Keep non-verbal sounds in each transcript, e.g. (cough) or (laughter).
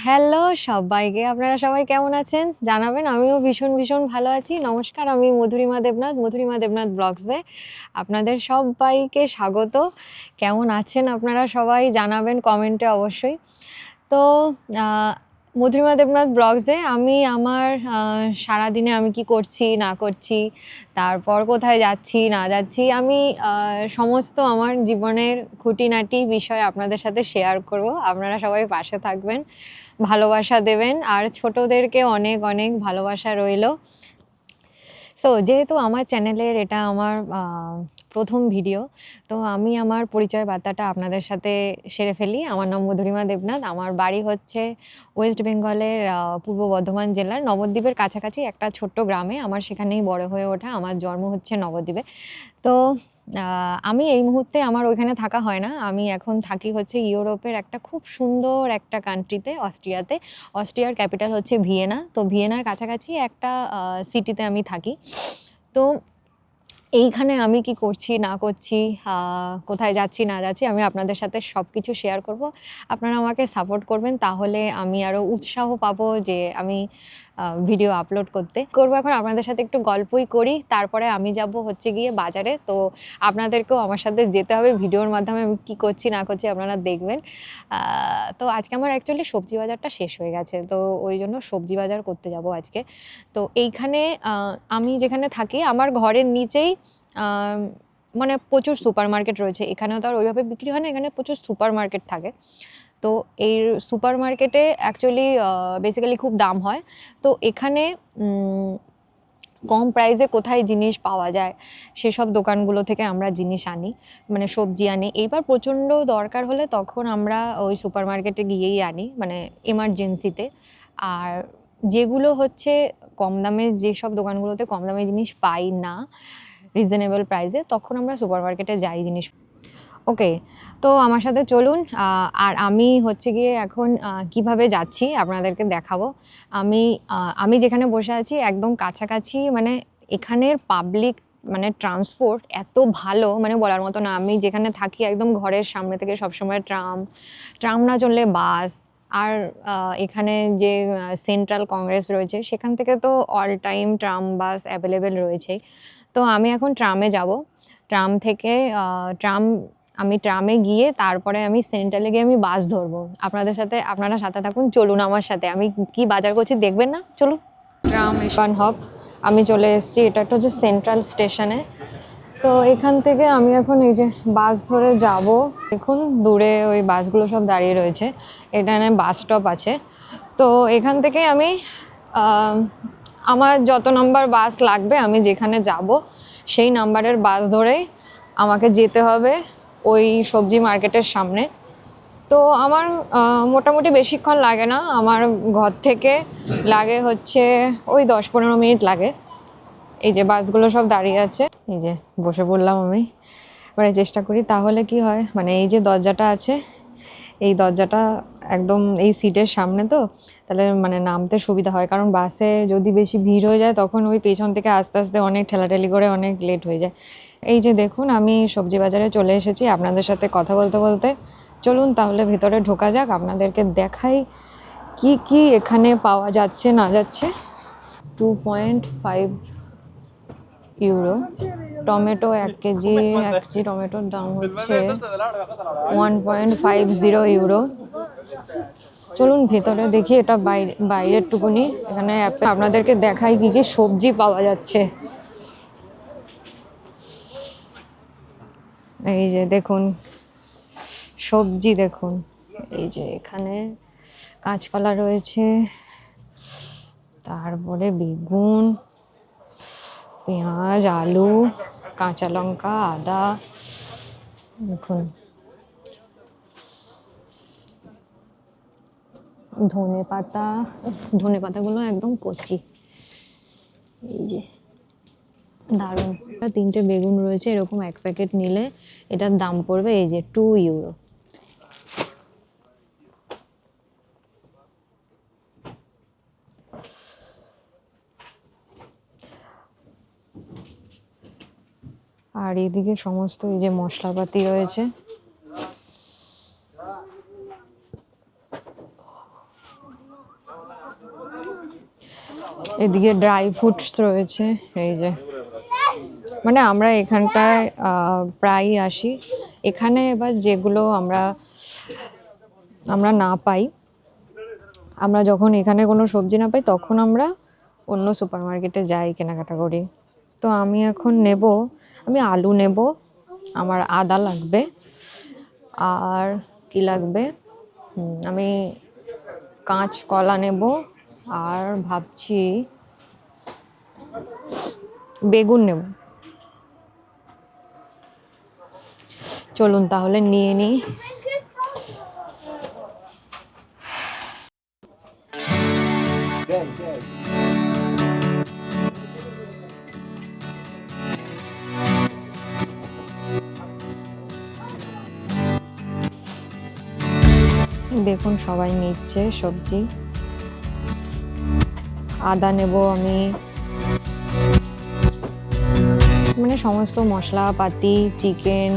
Hello সবাইকে, আপনারা সবাই কেমন আছেন? জানাবেন, আমিও ভীষণ ভীষণ ভালো আছি। নমস্কার, আমি মধুরিমা দেবনাথ মধুরিমা দেবনাথ ব্লগসে আপনাদের সবাইকে স্বাগত। কেমন আছেন আপনারা সবাই জানাবেন কমেন্টে অবশ্যই। তো মধুরিমা দেবনাথ ব্লগসে আমি আমার সারাদিনে আমি কি করছি, না করছি, তারপর কোথায় যাচ্ছি, না যাচ্ছি, আমি সমস্ত আমার জীবনের খুঁটিনাটি বিষয় আপনাদের সাথে শেয়ার করব। আপনারা সবাই পাশে থাকবেন। ভালোবাসা দেবেন। আর ছোটদেরকে অনেক অনেক ভালোবাসা রইল। সো যেহেতু আমার চ্যানেলের এটা আমার প্রথম ভিডিও, তো আমি আমার পরিচয় বার্তাটা আপনাদের সাথে সেরে ফেলি। আমার নাম মধুরিমা দেবনাথ। আমার বাড়ি হচ্ছে ওয়েস্ট বেঙ্গলের পূর্ব বর্ধমান জেলার নবদ্বীপের কাছাকাছি একটা ছোট্ট গ্রামে। আমার সেখানেই বড় হয়ে ওঠা। আমার জন্ম হচ্ছে নবদ্বীপে। তো আমি এই মুহূর্তে আমার ওইখানে থাকা হয় না। আমি এখন থাকি হচ্ছে ইউরোপের একটা খুব সুন্দর একটা কান্ট্রিতে অস্ট্রিয়াতে। অস্ট্রিয়ার ক্যাপিটাল হচ্ছে ভিয়েনা। তো ভিয়েনার কাছাকাছি একটা সিটিতে আমি থাকি। তো এইখানে আমি কি করছি, না করছি কোথায় যাচ্ছি, না যাচ্ছি, আমি আপনাদের সাথে সব কিছু শেয়ার করব। আপনারা আমাকে সাপোর্ট করবেন, তাহলে আমি আরও উৎসাহ পাবো যে আমি ভিডিও আপলোড করতে। করব এখন, আপনাদের সাথে একটু গল্পই করি। তারপরে আমি যাব হচ্ছে গিয়ে বাজারে। তো আপনাদেরকেও আমার সাথে যেতে হবে। ভিডিওর মাধ্যমে আমি কী করছি, না করছি আপনারা দেখবেন। তো আজকে আমার অ্যাকচুয়ালি সবজি বাজারটা শেষ হয়ে গেছে। তো ওই জন্য সবজি বাজার করতে যাব আজকে। তো এইখানে আমি যেখানে থাকি, আমার ঘরের নিচেই মানে প্রচুর সুপার মার্কেট রয়েছে। এখানেও তো আর ওইভাবে বিক্রি হয় না, এখানে প্রচুর সুপার মার্কেট থাকে। তো এই সুপার মার্কেটে অ্যাকচুয়ালি বেসিক্যালি খুব দাম হয়। তো এখানে কম প্রাইসে কোথায় জিনিস পাওয়া যায়, সেসব দোকানগুলো থেকে আমরা জিনিস আনি মানে সবজি আনি। এইবার প্রচণ্ড দরকার হলে তখন আমরা ওই সুপার মার্কেটে গিয়েই আনি মানে এমার্জেন্সিতে আর যেগুলো হচ্ছে কম দামে, যেসব দোকানগুলোতে কম দামে জিনিস পাই না রিজনেবল প্রাইসে তখন আমরা সুপার মার্কেটে যাই জিনিস ওকে তো আমার সাথে চলুন আর আমি হচ্ছে গিয়ে এখন কীভাবে যাচ্ছি আপনাদেরকে দেখাবো। আমি আমি যেখানে বসে আছি একদম কাছাকাছি মানে এখানের পাবলিক মানে ট্রান্সপোর্ট এত ভালো মানে বলার মতো না। আমি যেখানে থাকি একদম ঘরের সামনে থেকে সবসময় ট্রাম ট্রাম না চললে বাস। আর এখানে যে সেন্ট্রাল কংগ্রেস রয়েছে, সেখান থেকে তো all time tram, bus available রয়েছেই। তো আমি এখন ট্রামে যাব। ট্রাম থেকে ট্রাম আমি ট্রামে গিয়ে তারপরে আমি সেন্ট্রালে গিয়ে আমি বাস ধরবো। আপনাদের সাথে আপনারা সাথে থাকুন চলুন আমার সাথে। আমি কি বাজার করছি দেখবেন না? চলুন। ট্রাম ইস্পান হব আমি চলে এসেছি এটা একটা হচ্ছে সেন্ট্রাল স্টেশনে। তো এখান থেকে আমি এখন এই যে বাস ধরে যাব দেখুন দূরে ওই বাসগুলো সব দাঁড়িয়ে রয়েছে এখানে বাস স্টপ আছে। তো এখান থেকে আমি আমার যত নাম্বার বাস লাগবে আমি যেখানে যাব সেই নাম্বারের বাস ধরেই আমাকে যেতে হবে। ওই সবজি মার্কেটের সামনে। তো আমার মোটামুটি বেশিক্ষণ লাগে না। আমার ঘর থেকে লাগে হচ্ছে ওই দশ পনেরো মিনিট লাগে। এই যে বাসগুলো সব দাঁড়িয়ে আছে। এই যে বসে পড়লাম আমি। এবারে চেষ্টা করি, তাহলে কি হয়? মানে এই যে দরজাটা আছে, এই দরজাটা একদম এই সিটের সামনে তো, তাহলে মানে নামতে সুবিধা হয়। কারণ বাসে যদি বেশি ভিড় হয়ে যায়, তখন ওই পেছন থেকে আস্তে আস্তে অনেক ঠেলাঠেলি করে অনেক লেট হয়ে যায়। এই যে দেখুন, আমি সবজি বাজারে চলে এসেছি, আপনাদের সাথে কথা বলতে বলতে। চলুন তাহলে ভেতরে ঢোকা যাক, আপনাদেরকে দেখাই কি কি এখানে পাওয়া যাচ্ছে, না যাচ্ছে। Two point five euro tomato এক কেজি এক কেজি টমেটোর দাম হচ্ছে one point five zero euro চলুন ভেতরে দেখি, এটা বাইরে, বাইরের টুকুনি। এখানে আপনাদেরকে দেখাই কি কি সবজি পাওয়া যাচ্ছে। এই যে দেখুন, সবজি দেখুন। এই যে এখানে কাঁচকলা রয়েছে, তারপরে বেগুন, পেঁয়াজ, আলু, কাঁচা লঙ্কা, আদা, দেখুন। ধনে পাতা ধনে পাতাগুলো একদম কচি। এই যে দারুণ। তিনটে বেগুন রয়েছে, এরকম এক প্যাকেট নিলে এটার দাম পড়বে এই যে টু ইউরো আর এদিকে সমস্ত এই যে মশলাপাতি রয়েছে। এদিকে ড্রাই ফ্রুটস রয়েছে, এই যে মানে আমরা এখানটায় প্রায়ই আসি। এখানে এবার যেগুলো আমরা আমরা না পাই, আমরা যখন এখানে কোনো সবজি না পাই, তখন আমরা অন্য সুপার মার্কেটে যাই কেনাকাটা করি। তো আমি এখন নেব, আমি আলু নেব, আমার আদা লাগবে, আর কি লাগবে? আমি কাঁচ কলা নেব, আর ভাবছি বেগুন নেব। চলুন তাহলে নিয়ে নিই। দেখুন, সবাই নিচ্ছে সবজি। আদা নেব আমি। মানে সমস্ত মশলাপাতি, চিকেন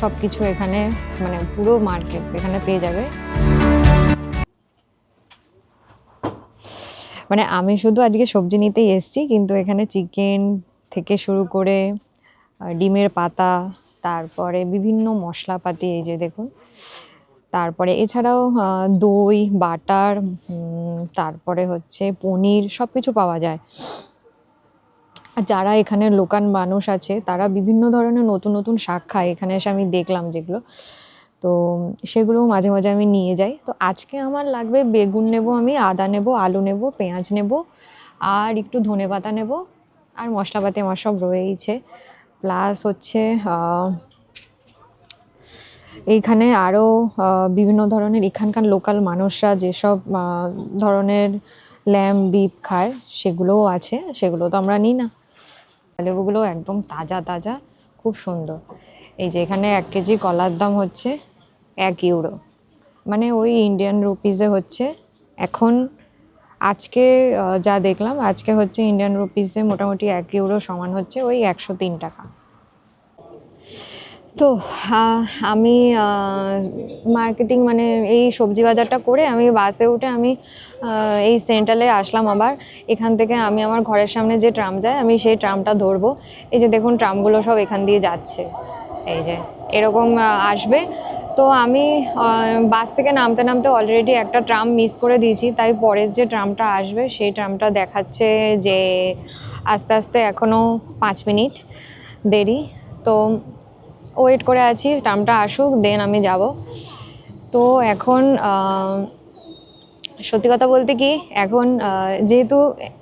সব কিছু এখানে মানে পুরো মার্কেট এখানে পেয়ে যাবে। মানে আমি শুধু আজকে সবজি নিতেই এসেছি, কিন্তু এখানে চিকেন থেকে শুরু করে ডিমের পাতা, তারপরে বিভিন্ন মশলাপাতি, এই যে দেখুন। তারপরে এছাড়াও দই, বাটার তারপরে হচ্ছে পনির সব কিছু পাওয়া যায়। আর যারা এখানের লোকাল মানুষ আছে, তারা বিভিন্ন ধরনের নতুন নতুন শাক খায়। এখানে এসে আমি দেখলাম যেগুলো। তো সেগুলো মাঝে মাঝে আমি নিয়ে যাই। তো আজকে আমার লাগবে বেগুন নেব আমি, আদা নেব, আলু নেব, পেঁয়াজ নেব, আর একটু ধনে পাতা নেব, আর মশলাপাতি আমার সব রয়েইছে। প্লাস হচ্ছে এইখানে আরও বিভিন্ন ধরনের এখানকার লোকাল মানুষরা যেসব ধরনের ল্যাম্ব বিপ খায়, সেগুলোও আছে। সেগুলো তো আমরা নিই না। লেবুগুলো একদম তাজা তাজা, খুব সুন্দর। এই যে এখানে এক কেজি কলার দাম হচ্ছে এক ইউরো। মানে ওই ইন্ডিয়ান রুপিসে হচ্ছে। এখন আজকে যা দেখলাম, আজকে হচ্ছে ইন্ডিয়ান রুপিসে মোটামুটি এক ইউরো সমান হচ্ছে ওই একশো তিন টাকা। তো আমি মার্কেটিং মানে এই সবজি বাজারটা করে আমি বাসে উঠে আমি এই সেন্ট্রালে আসলাম আবার। এখান থেকে আমি আমার ঘরের সামনে যে ট্রাম যায়, আমি সেই ট্রামটা ধরবো। এই যে দেখুন, ট্রামগুলো সব এখান দিয়ে যাচ্ছে। এই যে, এরকম আসবে। তো আমি বাস থেকে নামতে নামতে অলরেডি একটা ট্রাম মিস করে দিয়েছি। তাই পরের যে ট্রামটা আসবে, সেই ট্রামটা দেখাচ্ছে যে আস্তে আস্তে এখনও পাঁচ মিনিট দেরি। তো ওয়েট করে আছি, ট্রামটা আসুক দেন আমি যাব। তো এখন সত্যি কথা বলতে কি এখন যেহেতু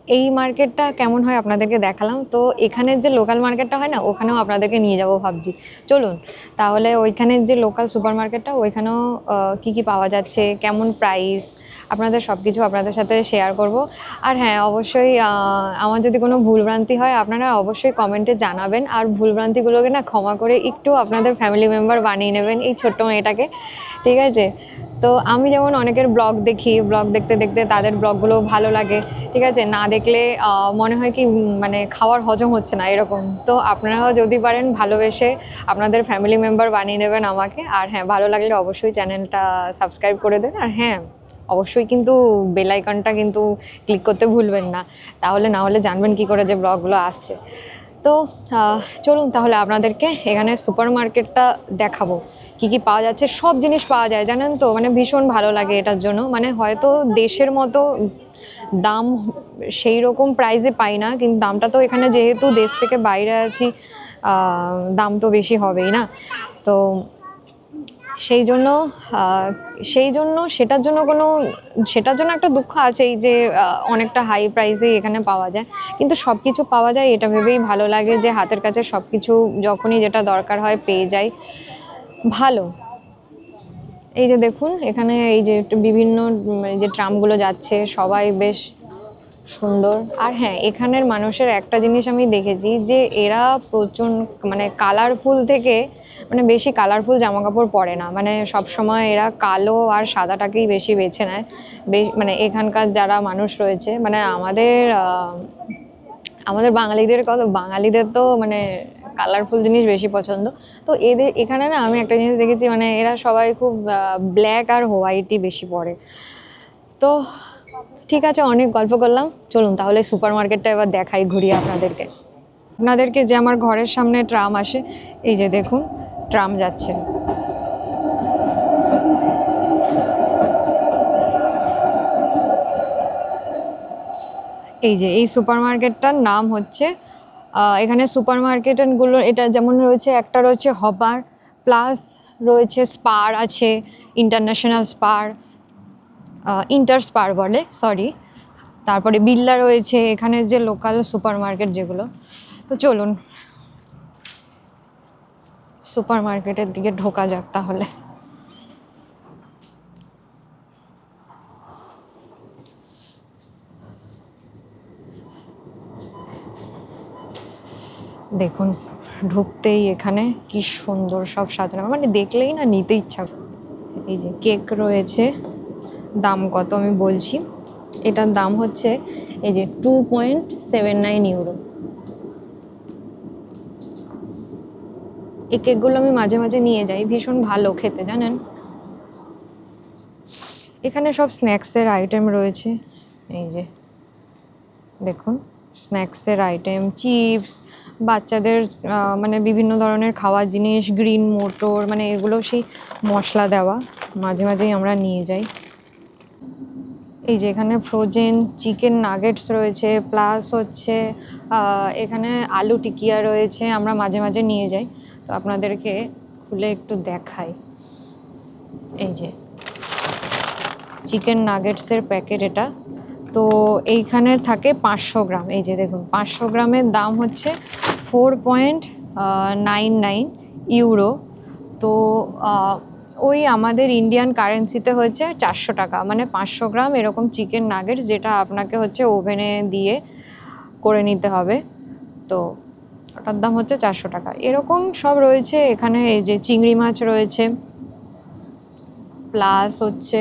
এই মার্কেটটা কেমন হয় আপনাদেরকে দেখালাম। তো এখানের যে লোকাল মার্কেটটা হয় না, ওখানেও আপনাদেরকে নিয়ে যাব ভাবছি। চলুন, তাহলে ওইখানের যে লোকাল সুপার মার্কেটটা ওইখানেও কি কি পাওয়া যাচ্ছে, কেমন প্রাইস আপনাদের সব কিছু আপনাদের সাথে শেয়ার করব। আর হ্যাঁ অবশ্যই আমার যদি কোনো ভুলভ্রান্তি হয়, আপনারা অবশ্যই কমেন্টে জানাবেন। আর ভুলভ্রান্তিগুলোকে না ক্ষমা করে একটু আপনাদের ফ্যামিলি মেম্বার বানিয়ে নেবেন এই ছোট্ট মেয়েটাকে। ঠিক আছে? তো আমি যেমন অনেকের ব্লগ দেখি ব্লগ দেখতে দেখতে তাদের ব্লগগুলো ভালো লাগে। ঠিক আছে? না দেখলে মনে হয় কি মানে খাওয়ার হজম হচ্ছে না, এরকম। তো আপনারাও যদি পারেন ভালোবেসে আপনাদের ফ্যামিলি মেম্বার বানিয়ে নেবেন আমাকে। আর হ্যাঁ ভালো লাগলে অবশ্যই চ্যানেলটা সাবস্ক্রাইব করে দেবেন। আর হ্যাঁ অবশ্যই কিন্তু বেল আইকনটা কিন্তু ক্লিক করতে ভুলবেন না। তাহলে না হলে জানবেন কি করে যে ব্লগগুলো আসছে। তো চলুন তাহলে আপনাদেরকে এখানে সুপার মার্কেটটা দেখাবো। কি কি পাওয়া যাচ্ছে, সব জিনিস পাওয়া যায়, জানেন তো? মানে ভীষণ ভালো লাগে এটার জন্য। মানে হয়তো দেশের মতো দাম সেই রকম প্রাইসে পাই না, কিন্তু দামটা তো এখানে যেহেতু দেশ থেকে বাইরে আছি দাম তো বেশি হবেই না। তো সেই জন্য সেই জন্য সেটার জন্য কোনো, সেটার জন্য একটা দুঃখ আছেই যে অনেকটা হাই প্রাইসে এখানে পাওয়া যায়। কিন্তু সব কিছু পাওয়া যায়, এটা ভেবেই ভালো লাগে যে হাতের কাছে সব কিছু যখনই যেটা দরকার হয় পেয়ে যাই। ভালো। এই যে দেখুন, এখানে এই যে বিভিন্ন এই যে ট্রামগুলো যাচ্ছে, সবাই বেশ সুন্দর। আর হ্যাঁ এখানের মানুষের একটা জিনিস আমি দেখেছি যে এরা প্রচণ্ড মানে কালারফুল থেকে মানে বেশি কালারফুল জামা কাপড় পরে না। মানে সব সময় এরা কালো আর সাদাটাকেই বেশি বেছে নেয়। বেশ মানে এখানকার যারা মানুষ রয়েছে মানে আমাদের আমাদের বাঙালিদের কথা, বাঙালিদের তো মানে কালারফুল জিনিস বেশি পছন্দ। তো এদের, এখানে না আমি একটা জিনিস দেখেছি মানে এরা সবাই খুব ব্ল্যাক আর হোয়াইটই বেশি পরে। তো ঠিক আছে, অনেক গল্প করলাম। চলুন তাহলে সুপার মার্কেটটা এবার দেখাই, ঘুরিয়ে আপনাদেরকে। আপনাদেরকে যে আমার ঘরের সামনে ট্রাম আসে, এই যে দেখুন ট্রাম যাচ্ছে। এই যে, এই সুপার মার্কেটটার নাম হচ্ছে এখানে সুপার মার্কেটগুলো এটা যেমন রয়েছে, একটা রয়েছে হবার প্লাস রয়েছে স্পার আছে ইন্টারন্যাশনাল স্পার ইন্টার স্পার বলে সরি তারপরে বিল্লা রয়েছে, এখানে যে লোকাল সুপার মার্কেট যেগুলো। তো চলুন সুপার মার্কেটের দিকে ঢোকা যাক তাহলে। দেখুন, ঢুকতেই এখানে কি সুন্দর সব সাজানো। মানে দেখলেই না নিতে ইচ্ছা করে। এই যে কেক রয়েছে, দাম কত আমি বলছি। এটার দাম হচ্ছে এই যে two point seven nine euro এই কেকগুলো আমি মাঝে মাঝে নিয়ে যাই, ভীষণ ভালো খেতে, জানেন? এখানে সব স্ন্যাক্সের আইটেম রয়েছে। এই যে, দেখুন, স্ন্যাক্সের আইটেম চিপস বাচ্চাদের মানে বিভিন্ন ধরনের খাওয়ার জিনিস, গ্রিন মোটর মানে এগুলো সেই মশলা দেওয়া মাঝে মাঝেই আমরা নিয়ে যাই। এই যে এখানে ফ্রোজেন চিকেন নাগেটস রয়েছে প্লাস হচ্ছে এখানে আলু টিকিয়া রয়েছে, আমরা মাঝে মাঝে নিয়ে যাই। তো আপনাদেরকে খুলে একটু দেখাই। এই যে চিকেন নাগেটসের প্যাকেট এটা। তো এইখানের থাকে পাঁচশো গ্রাম। এই যে দেখুন, পাঁচশো গ্রামের দাম হচ্ছে four point nine nine euro তো ওই আমাদের ইন্ডিয়ান কারেন্সিতে হচ্ছে চারশো টাকা। মানে পাঁচশো গ্রাম এরকম চিকেন নাগেটস যেটা আপনাকে হচ্ছে ওভেনে দিয়ে করে নিতে হবে। তো, ওটার দাম হচ্ছে চারশো টাকা। এরকম সব রয়েছে এখানে, এই যে চিংড়ি মাছ রয়েছে। প্লাস হচ্ছে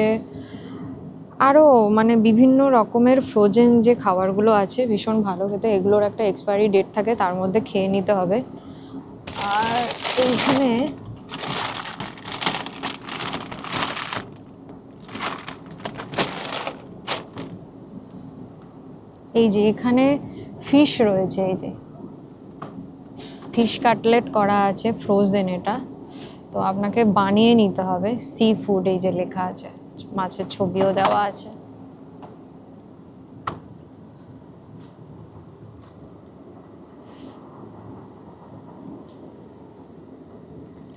আরও মানে বিভিন্ন রকমের ফ্রোজেন যে খাবারগুলো আছে, ভীষণ ভালো খেতে। এগুলোর একটা এক্সপায়ারি ডেট থাকে, তার মধ্যে খেয়ে নিতে হবে। আর এইখানে এই যে এখানে ফিশ রয়েছে, এই যে। ফিশ কাটলেট করা আছে ফ্রোজেন এটা। তো আপনাকে বানিয়ে নিতে হবে সি ফুড এই যে লেখা আছে। মাছের ছবিও দেওয়া আছে।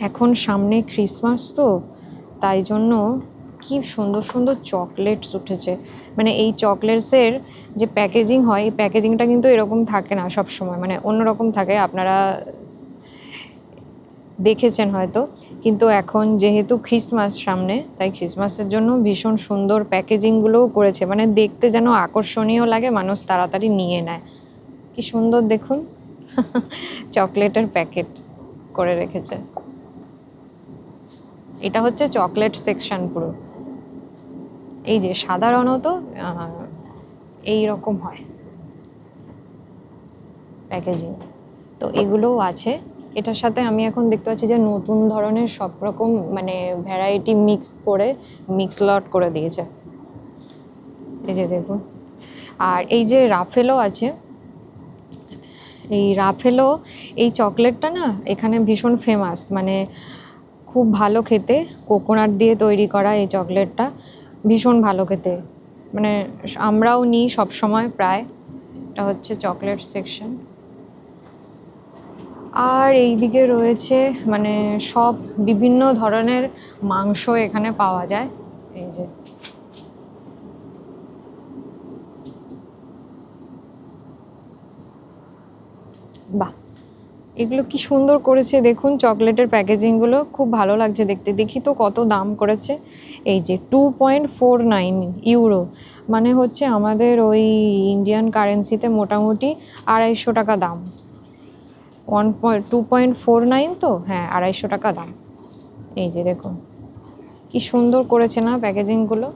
এখন সামনে ক্রিসমাস তো, তাই জন্য কি সুন্দর সুন্দর চকলেটস উঠেছে। মানে এই চকলেটসের যে প্যাকেজিং হয়, এই প্যাকেজিংটা কিন্তু এরকম থাকে না সব সময় মানে অন্যরকম থাকে। আপনারা দেখেছেন হয়তো। কিন্তু এখন যেহেতু খ্রিসমাস সামনে, তাই ক্রিসমাসের জন্য ভীষণ সুন্দর প্যাকেজিংগুলোও করেছে। মানে দেখতে যেন আকর্ষণীয় লাগে, মানুষ তাড়াতাড়ি নিয়ে নেয়। কি সুন্দর দেখুন। (laughs) চকলেটের প্যাকেট করে রেখেছে। এটা হচ্ছে চকলেট সেকশন পুরো। এই যে সাধারণত এই রকম হয়। প্যাকেজিং তো এগুলোও আছে। এটার সাথে আমি এখন দেখতে পাচ্ছি যে নতুন ধরনের সব রকম মানে ভ্যারাইটি মিক্স করে মিক্স লট করে দিয়েছে। এই যে দেখুন। আর এই যে রাফেলও আছে, এই রাফেলো এই চকলেটটা না এখানে ভীষণ ফেমাস মানে খুব ভালো খেতে। কোকোনাট দিয়ে তৈরি করা এই চকলেটটা ভীষণ ভালো খেতে। মানে আমরাও নিই সবসময় প্রায়। এটা হচ্ছে চকলেট সেকশন আর এই দিকে রয়েছে মানে সব বিভিন্ন ধরনের মাংস এখানে পাওয়া যায়। এই যে। বাহ! এগুলো কি সুন্দর করেছে দেখুন চকলেটের প্যাকেজিংগুলো। খুব ভালো লাগছে দেখতে। দেখি তো কত দাম করেছে। এই যে two point four nine euro মানে হচ্ছে আমাদের ওই ইন্ডিয়ান কারেন্সিতে মোটামুটি আড়াইশো টাকা দাম। One point two point four nine তো? হ্যাঁ আড়াইশো টাকা দাম। এই যে দেখুন কি সুন্দর করেছে না প্যাকেজিংগুলো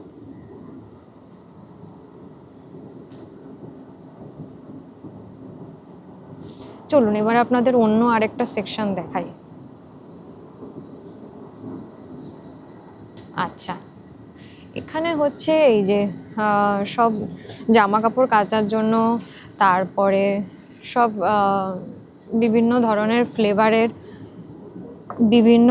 চলুন, এবার আপনাদের অন্য আরেকটা সেকশন দেখাই। আচ্ছা এখানে হচ্ছে এই যে সব জামা কাপড় কাচার জন্য, তারপরে সব বিভিন্ন ধরনের ফ্লেভারের বিভিন্ন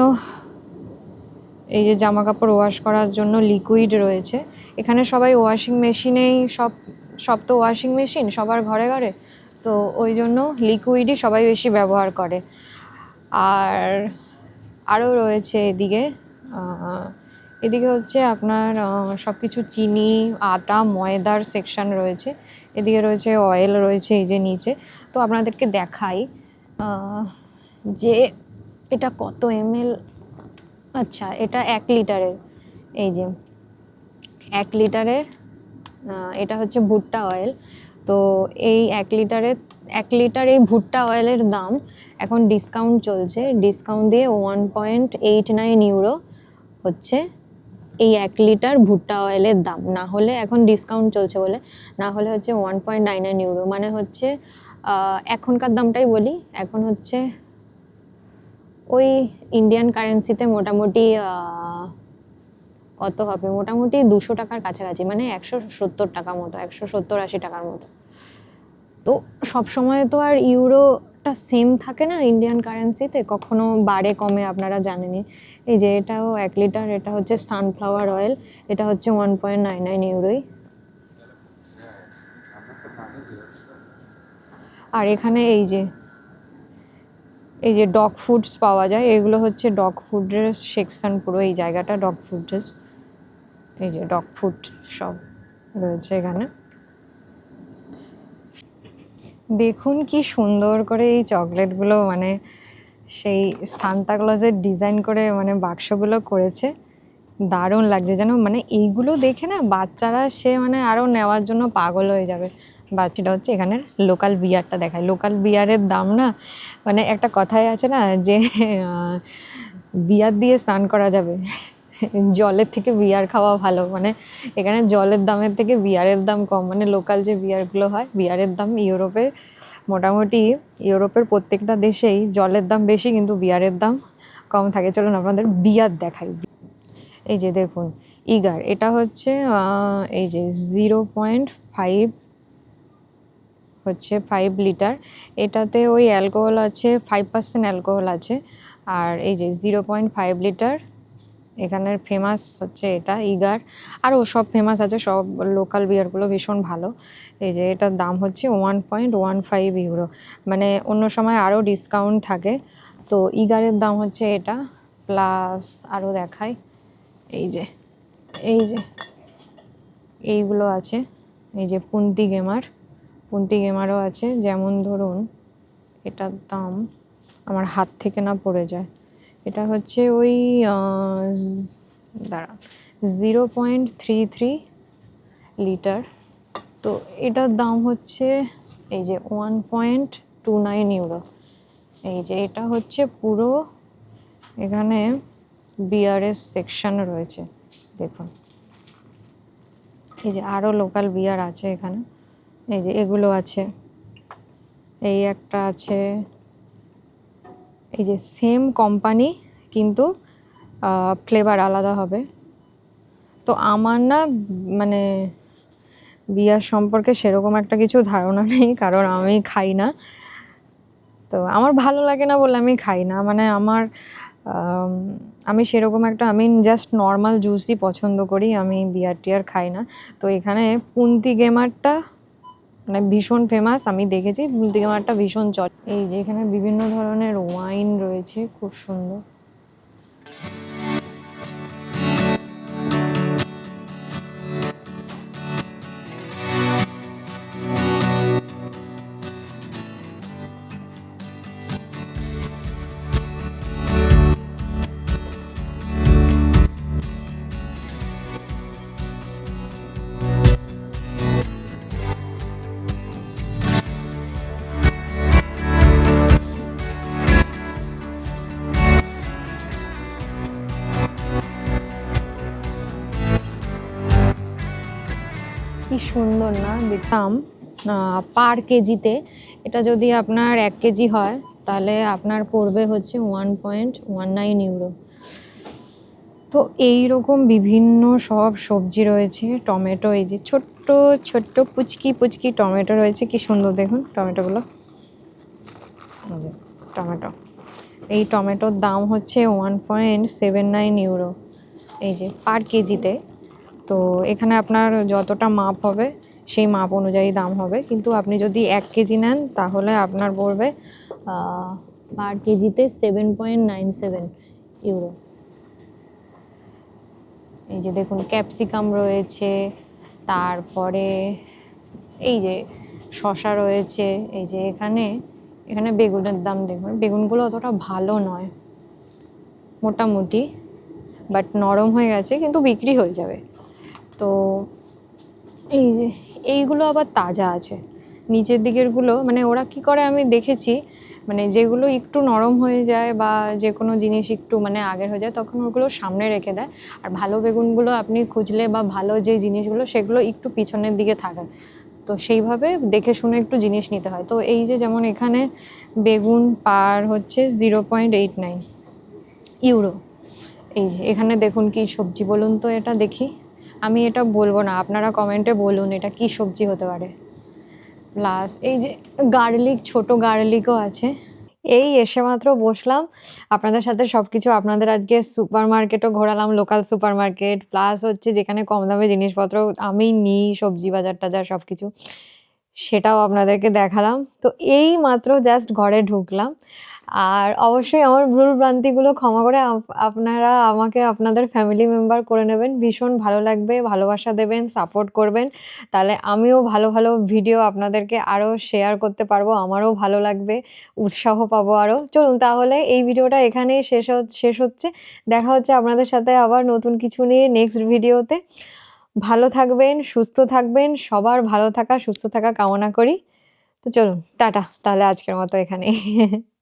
এই যে জামা কাপড় ওয়াশ করার জন্য লিকুইড রয়েছে। এখানে সবাই ওয়াশিং মেশিনেই সব সব তো ওয়াশিং মেশিন সবার ঘরে ঘরে। তো ওই জন্য লিকুইডই সবাই বেশি ব্যবহার করে। আর আরও রয়েছে এদিকে এদিকে হচ্ছে আপনার সব কিছু চিনি, আটা, ময়দার সেকশন রয়েছে। এদিকে রয়েছে অয়েল রয়েছে এই যে নিচে। তো আপনাদেরকে দেখাই যে এটা কত এমএল আচ্ছা এটা এক লিটারের, এই যে এক লিটারের এটা হচ্ছে ভুট্টা অয়েল তো এই এক লিটারের, এক লিটার এই ভুট্টা অয়েলের দাম এখন ডিসকাউন্ট চলছে। ডিসকাউন্ট দিয়ে one point eight nine euro হচ্ছে এই এক লিটার ভুট্টা অয়েলের দাম। না হলে এখন ডিসকাউন্ট চলছে বলে। না হলে হচ্ছে one point nine nine euro মানে হচ্ছে এখনকার দামটাই বলি। এখন হচ্ছে ওই ইন্ডিয়ান কারেন্সিতে মোটামুটি কত হবে? মোটামুটি দুশো টাকার কাছাকাছি মানে একশো সত্তর টাকা মতো, একশো সত্তর আশি টাকার মতো। তো সব সময় তো আর ইউরোটা সেম থাকে না ইন্ডিয়ান কারেন্সিতে কখনো বাড়ে, কমে আপনারা জানেনই। এই যে এটাও এক লিটার এটা হচ্ছে সানফ্লাওয়ার অয়েল এটা হচ্ছে ওয়ান পয়েন্ট নাইন নাইন ইউরোই আর এখানে এই যে এই যে ডগ ফুডস পাওয়া যায়, এগুলো হচ্ছে ডগ ফুডের সেকশন পুরো এই জায়গাটা ডগ ফুডস এই যে ডগ ফুডস সব রয়েছে এখানে। দেখুন কি সুন্দর করে এই চকলেটগুলো মানে সেই সান্তা ক্লজের ডিজাইন করে মানে বাক্সগুলো করেছে। দারুণ লাগছে যেন মানে এইগুলো দেখে না বাচ্চারা সে মানে আরও নেওয়ার জন্য পাগল হয়ে যাবে। বাচ্চাটা হচ্ছে এখানের লোকাল বিয়ারটা দেখায়। লোকাল বিয়ারের দাম না মানে একটা কথাই আছে না যে বিয়ার দিয়ে স্নান করা যাবে। জলের থেকে বিয়ার খাওয়া ভালো। মানে এখানে জলের দামের থেকে বিয়ারের দাম কম। মানে লোকাল যে বিয়ারগুলো হয় বিয়ারের দাম ইউরোপে মোটামুটি, ইউরোপের প্রত্যেকটা দেশেই জলের দাম বেশি, কিন্তু বিয়ারের দাম কম থাকে। চলুন আপনাদের বিয়ার দেখাই। এই যে দেখুন ইগার এটা হচ্ছে এই যে জিরো পয়েন্ট ফাইভ হচ্ছে ফাইভ লিটার এটাতে ওই অ্যালকোহল আছে ফাইভ পার্সেন্ট অ্যালকোহল আছে। আর এই যে জিরো পয়েন্ট ফাইভ লিটার এখানের ফেমাস হচ্ছে এটা ইগার আরও সব ফেমাস আছে, সব লোকাল বিয়ারগুলো ভীষণ ভালো। এই যে এটার দাম হচ্ছে one point one five euro মানে অন্য সময় আরও ডিসকাউন্ট থাকে। তো ইগারের দাম হচ্ছে এটা প্লাস আরও দেখাই। এই যে এই যে, এইগুলো আছে। এই যে পুন্তি গেমার পুন্তি গেমারও আছে? যেমন ধরুন, এটার দাম আমার হাত থেকে না পড়ে যায়। এটা হচ্ছে ওই দাঁড়া, zero point three three litre. তো এটার দাম হচ্ছে এই যে one point two nine euro. এই যে এটা হচ্ছে পুরো এখানে বিয়ারের সেকশন রয়েছে। দেখুন। এই যে আরও লোকাল বিয়ার আছে এখানে। এই যে এগুলো আছে। এই একটা আছে। এই যে সেম কোম্পানি কিন্তু ফ্লেভার আলাদা হবে। তো আমার না মানে বিয়ার সম্পর্কে সেরকম একটা কিছু ধারণা নেই, কারণ আমি খাই না। তো আমার ভালো লাগে না বলে আমি খাই না। মানে আমার, আমি সেরকম একটা আমি জাস্ট নর্মাল জুসই পছন্দ করি। আমি বিয়ার টিয়ার খাই না। তো এখানে পুন্তি গেমারটা মানে ভীষণ ফেমাস আমি দেখেছি। দিঘা মাঠটা ভীষণ চল এই যে এখানে বিভিন্ন ধরনের ওয়াইন রয়েছে, খুব সুন্দর। সুন্দর না। দেখতাম পার কেজিতে। এটা যদি আপনার এক কেজি হয়, তাহলে আপনার পড়বে হচ্ছে one point one nine euro তো এই রকম বিভিন্ন সব সবজি রয়েছে, টমেটো এই যে ছোট্ট ছোট্ট পুচকি পুচকি টমেটো রয়েছে। কি সুন্দর দেখুন টমেটোগুলো। টমেটো। এই টমেটোর দাম হচ্ছে one point seven nine euro এই যে পার কেজিতে। তো এখানে আপনার যতটা মাপ হবে, সেই মাপ অনুযায়ী দাম হবে। কিন্তু আপনি যদি এক কেজি নেন, তাহলে আপনার পড়বে পার কেজিতে seven point nine seven euro এই যে দেখুন ক্যাপসিকাম রয়েছে, তারপরে এই যে শশা রয়েছে, এই যে এখানে এখানে বেগুনের দাম দেখুন। বেগুনগুলো অতটা ভালো নয়, মোটামুটি বাট নরম হয়ে গেছে, কিন্তু বিক্রি হয়ে যাবে। এইগুলো আবার তাজা আছে। নিচের দিকেরগুলো মানে ওরা কি করে আমি দেখেছি মানে যেগুলো একটু নরম হয়ে যায় বা যে কোনো জিনিস একটু মানে আগের হয়ে যায়, তখন ওগুলো সামনে রেখে দেয়। আর ভালো বেগুনগুলো আপনি খুঁজলে বা ভালো যে জিনিসগুলো, সেগুলো একটু পিছনের দিকে থাকে। তো সেইভাবে দেখে শুনে একটু জিনিস নিতে হয়। তো এই যে যেমন এখানে বেগুন পার হচ্ছে zero point eight nine euro. এই যে এখানে দেখুন কি সবজি, বলুন তো এটা দেখি। আমি এটা বলব না, আপনারা কমেন্টে বলুন এটা কি সবজি হতে পারে। প্লাস এই যে গার্লিক ছোট গার্লিকও আছে। এই এসে মাত্র বসলাম, আপনাদের সাথে সব কিছু আপনাদের আজকে সুপার মার্কেটও ঘোরালাম লোকাল সুপার মার্কেট প্লাস হচ্ছে যেখানে কম দামে জিনিসপত্র আমি নিই, সবজি বাজার টাজার সব কিছু সেটাও আপনাদেরকে দেখালাম। তো এই মাত্র জাস্ট ঘরে ঢুকলাম। আর অবশ্যই আমার ভুল ভ্রান্তিগুলো ক্ষমা করে আপনারা আমাকে আপনাদের ফ্যামিলি মেম্বার করে নেবেন। ভীষণ ভালো লাগবে, ভালোবাসা দেবেন সাপোর্ট করবেন। তাহলে আমিও ভালো ভালো ভিডিও আপনাদেরকে আরও শেয়ার করতে পারব, আমারও ভালো লাগবে, উৎসাহ পাবো আরও চলুন তাহলে এই ভিডিওটা এখানেই শেষ শেষ হচ্ছে। দেখা হচ্ছে আপনাদের সাথে আবার নতুন কিছু নিয়ে নেক্সট ভিডিওতে ভালো থাকবেন, সুস্থ থাকবেন, সবার ভালো থাকা, সুস্থ থাকা কামনা করি। তো চলুন, টাটা। তাহলে আজকের মতো এখানে (laughs)